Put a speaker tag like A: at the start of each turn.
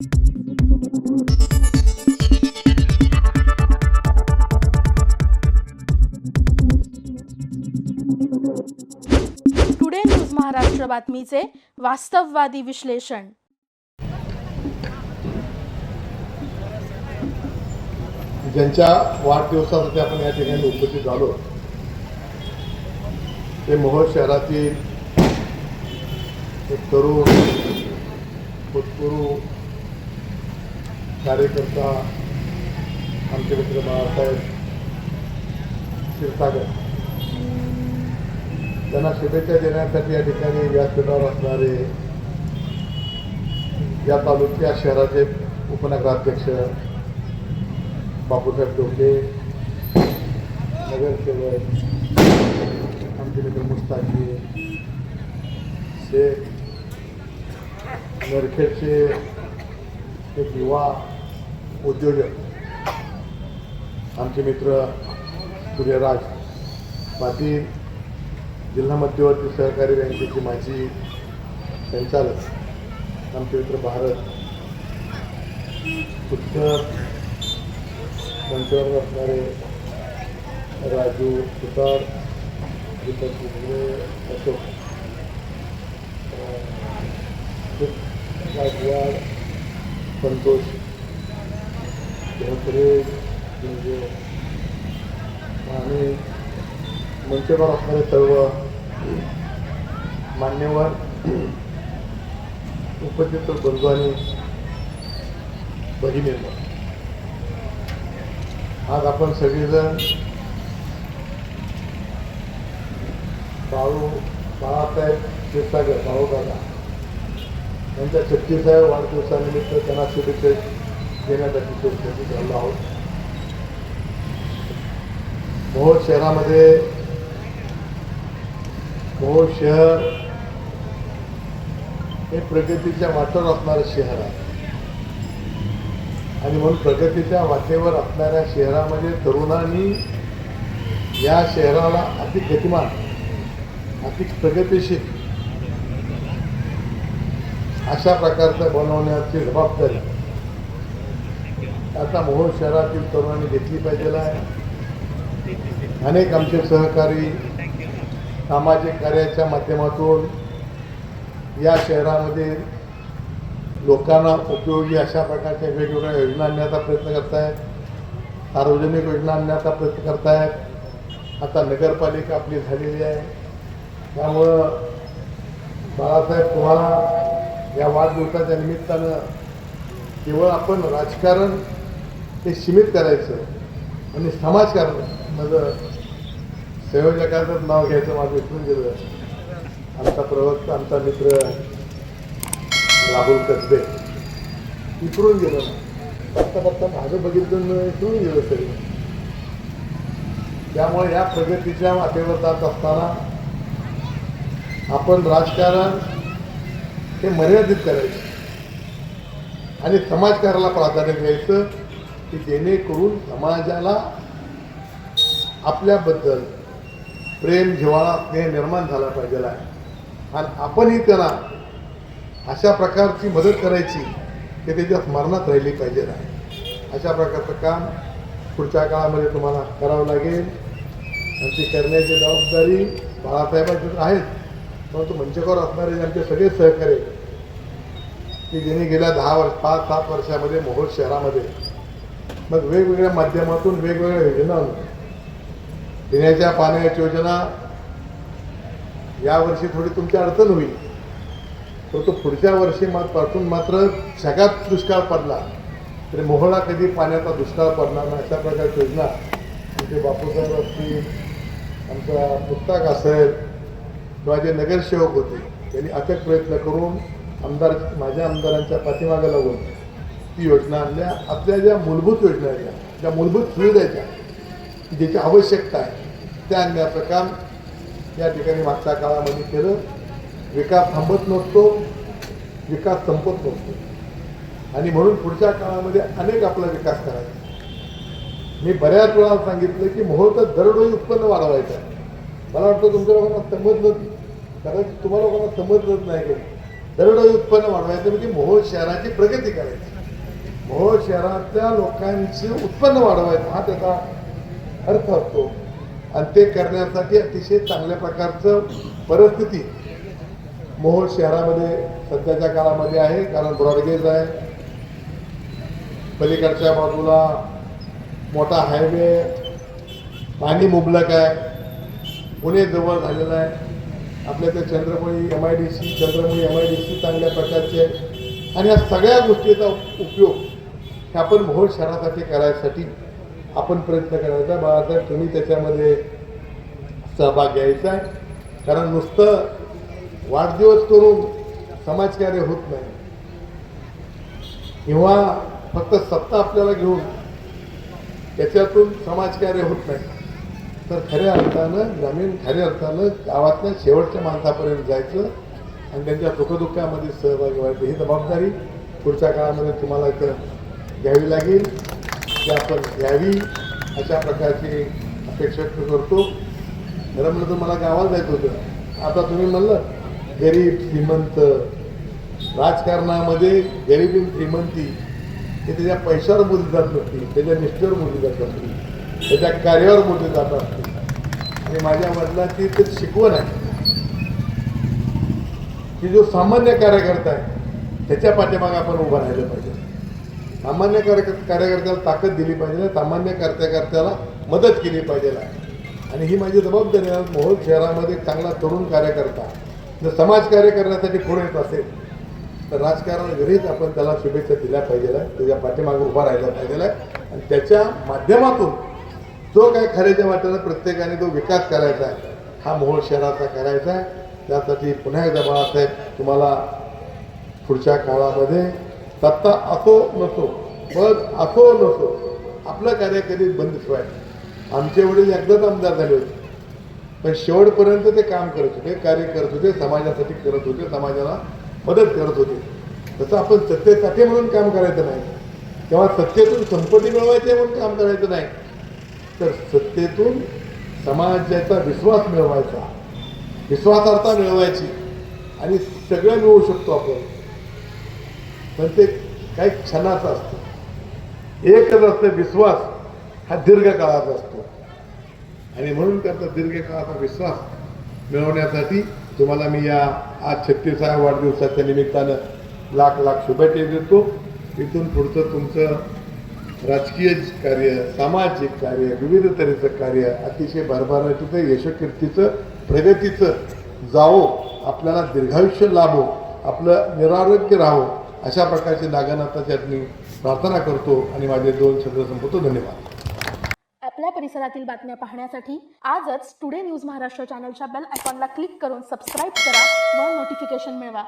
A: Today news Maharashtra बातमीचे वास्तववादी विश्लेषण
B: ज्यांच्या वाढदिवसासाठी आपण या ठिकाणी उपस्थित झालो ते मोहोळ शहरातील एक तरुण कार्यकर्ता आमचे मित्र बाळासाहेब क्षीरसागर त्यांना शुभेच्छा देण्यासाठी या ठिकाणी व्यासपीठावर असणारे या तालुक्या शहराचे उपनगराध्यक्ष बापूसाहेब टोके नगरसेवक आमचे मित्र मुस्ताकी शेख नरखेडचे एक युवा उद्योजक. आमचे मित्र सूर्यराज पाटील जिल्हा मध्यवर्ती सहकारी बँकेचे माजी संचालक आमचे मित्र भारत उत्तर मंचावर असणारे राजू सुतार दीपक अशोक. संतोष धोत्रे म्हणजे आणि मंचावर असणारे सर्व मान्यवर उपस्थित बंधू आणि भगिनींवर आज आपण सगळेजण बाळू बाळासाहेब क्षीरसागर भाऊ दादा यांच्या छत्तीसाव्या वाढदिवसानिमित्त त्यांना शुभेच्छा देण्यासाठी उपस्थित झालो आहोत. मोहोळ शहरामध्ये मोहोळ शहर हे प्रगतीच्या वाटेवर असणारं शहर आहे. आणि म्हणून प्रगतीच्या वाटेवर असणाऱ्या शहरामध्ये तरुणांनी या शहराला अधिक गतिमान अधिक प्रगतीशील अशा प्रकारचं बनवण्याची जबाबदारी आता मोहोळ शहरातील तरुणांनी घेतली पाहिजे आहे. अनेक आमचे सहकारी सामाजिक कार्याच्या माध्यमातून या शहरामध्ये लोकांना उपयोगी अशा प्रकारच्या वेगवेगळ्या योजना आणण्याचा प्रयत्न करतायत. सार्वजनिक योजना आणण्याचा प्रयत्न करतायत. आता नगरपालिका आपली झालेली आहे. त्यामुळं बाळासाहेब तुम्हाला या वाढदिवसाच्या निमित्तानं केवळ आपण राजकारण ते सीमित करायचं आणि समाजकारण माझं संयोजकाचंच नाव घ्यायचं माझं विसरून गेलं. आमचा प्रवक्ता आमचा मित्र राहुल कसबे. विसरून गेलो. फक्त बघता माझं बघितलं विसरून गेलो तरी. त्यामुळे या प्रगतीच्या वाटेवर जात असताना आपण राजकारण हे मर्यादित करायचं. आणि समाजकाराला प्राधान्य द्यायचं. की जेणेकरून समाजाला आपल्याबद्दल प्रेम जिव्हाळा स्नेह निर्माण झाला पाहिजे आहे. आणि आपणही त्याला अशा प्रकारची मदत करायची की त्याच्या स्मरणात राहिली पाहिजे आहे. अशा प्रकारचं काम पुढच्या काळामध्ये तुम्हाला करावं लागेल. आणि ती करण्याची जबाबदारी बाळासाहेबांची तर आहेच परंतु मंचकावर असणारे आमचे सगळे सहकारी की ज्यांनी गेल्या दहा वर्ष पाच सात वर्षामध्ये मोहोळ शहरामध्ये मग वेगवेगळ्या माध्यमातून वेगवेगळ्या योजना आणून पिण्याच्या पाण्याची योजना. यावर्षी थोडी तुमची अडचण होईल. परंतु पुढच्या वर्षी मात पासून मात्र जगात दुष्काळ पडला तरी मोहळा कधी पाण्याचा दुष्काळ पडणार नाही अशा प्रकारची योजना आमचे बापूसाहेब असतील आमचा पुस्तक असेल किंवा जे नगरसेवक होते. त्यांनी अथक प्रयत्न करून आमदार माझ्या आमदारांच्या पाठीमागे लागून ती योजना आणल्या. आपल्या ज्या मूलभूत योजना आहेत ज्या मूलभूत सुविधा आहेत त्या, की ज्याची आवश्यकता आहे त्या आणण्याचं काम या ठिकाणी मागच्या काळामध्ये केलं. विकास थांबत नसतो विकास संपत नसतो आणि म्हणून पुढच्या काळामध्ये अनेक आपला विकास करायचा. मी बऱ्याच वेळा सांगितलं की मुहूर्त दरडोई उत्पन्न वाढवायचं आहे. मला वाटतं तुमच्या लोकांना समजलं कारण तुम्हाला लोकांना समजलंच नाही काही दरडोई उत्पन्न वाढवायचं म्हणजे मोहोळ शहराची प्रगती करायची. मोहोळ शहरातल्या लोकांचे उत्पन्न वाढवायचं. हा त्याचा अर्थ असतो आणि ते करण्यासाठी अतिशय चांगल्या प्रकारचं परिस्थिती. मोहोळ शहरामध्ये सध्याच्या काळामध्ये आहे कारण ब्रॉडगेज आहे. पलीकडच्या बाजूला मोठा हायवे पाणी मुबलक आहे. पुणे जवळ झालेलं आहे. आपल्या त्या Chandrapuri M I D C Chandrapuri M I D C चांगल्या प्रकारचे. आहे. आणि या सगळ्या गोष्टीचा उपयोग हे आपण मोहोळ शहरासाठी करायसाठी आपण प्रयत्न करायचा बाळासाहेब तुम्ही त्याच्यामध्ये सहभाग घ्यायचा आहे. कारण नुसतं वाढदिवस करून समाजकार्य होत नाही. किंवा फक्त सत्ता आपल्याला घेऊन त्याच्यातून समाजकार्य होत नाही. तर खऱ्या अर्थानं ग्रामीण खऱ्या अर्थानं गावातल्या शेवटच्या माणसापर्यंत जायचं आणि त्यांच्या दुःखदुःखामध्ये सहभागी व्हायचं. ही जबाबदारी पुढच्या काळामध्ये तुम्हाला इथं घ्यावी लागेल ती आपण घ्यावी अशा प्रकारची अपेक्षा करतो. खरं म्हणलं तर मला गावाला जायचं होतं. आता तुम्ही म्हणलं गरीब श्रीमंत राजकारणामध्ये गरिबी श्रीमंती हे त्याच्या पैशावर मोजली जात नसती त्याच्या निष्ठेवर मोजली जात नसती त्याच्या कार्यावर मोजली जात असते आणि माझ्या वडिलांची ते शिकवण आहे. की जो सामान्य कार्यकर्ता आहे त्याच्या पाठीमागे आपण उभं राहिलं पाहिजे. सामान्य कार्य कार्यकर्त्याला ताकद दिली पाहिजे सामान्य कार्यकर्त्याला मदत केली पाहिजे. आणि ही माझी जबाबदारी आहे. मोहोळ शहरामध्ये चांगला तरुण कार्यकर्ता. जर समाजकार्य करण्यासाठी पुढे येत असेल तर राजकारण घरीच आपण त्याला शुभेच्छा दिल्या पाहिजे त्याच्या पाठीमागे उभा राहिला पाहिजे आणि त्याच्या माध्यमातून जो काय खऱ्याच्या वाटेनं प्रत्येकाने तो विकास करायचा आहे. हा मोहोळ शहराचा करायचा आहे. त्यासाठी पुन्हा एकदा बाळासाहेब तुम्हाला पुढच्या काळामध्ये सत्ता असो नसो पद असो नसो आपलं कार्य कधी बंद ठेवायचं? आमचे वडील एकदाच आमदार झाले होते. पण शेवटपर्यंत ते काम करत होते कार्य करत होते समाजासाठी करत होते समाजाला मदत करत होते. तसं आपण सत्तेसाठी म्हणून काम करायचं नाही. तेव्हा सत्तेतून संपत्ती मिळवायची म्हणून काम करायचं नाही. तर सत्तेतून समाजाचा विश्वास मिळवायचा विश्वासार्हता मिळवायची. आणि सगळं मिळवू शकतो आपण. पण ते काही क्षणाचं असतं. एकच असतं विश्वास हा दीर्घकाळाचा असतो. आणि म्हणून त्याचा दीर्घकाळाचा विश्वास मिळवण्यासाठी तुम्हाला मी या आज छत्तीसाव्या वाढदिवसाच्या निमित्तानं लाख लाख शुभेच्छा देतो. इथून पुढचं तुमचं राजकीय कार्य सामाजिक कार्य विविध तऱ्हेचं कार्य अतिशय भरभराटीचं यशकीर्तीचं प्रगतीचं जावो आपल्याला दीर्घायुष्य लाभो आपलं निरारोग्य राहो अशा प्रकारचे नागनाथाच्या मी प्रार्थना करतो आणि माझे दोन शब्द संपवतो. धन्यवाद.
A: आपल्या परिसरातील बातम्या पाहण्यासाठी आजच टुडे न्यूज महाराष्ट्र चॅनलच्या बेल आयकॉनला क्लिक करून सबस्क्राईब करा व नोटिफिकेशन मिळवा.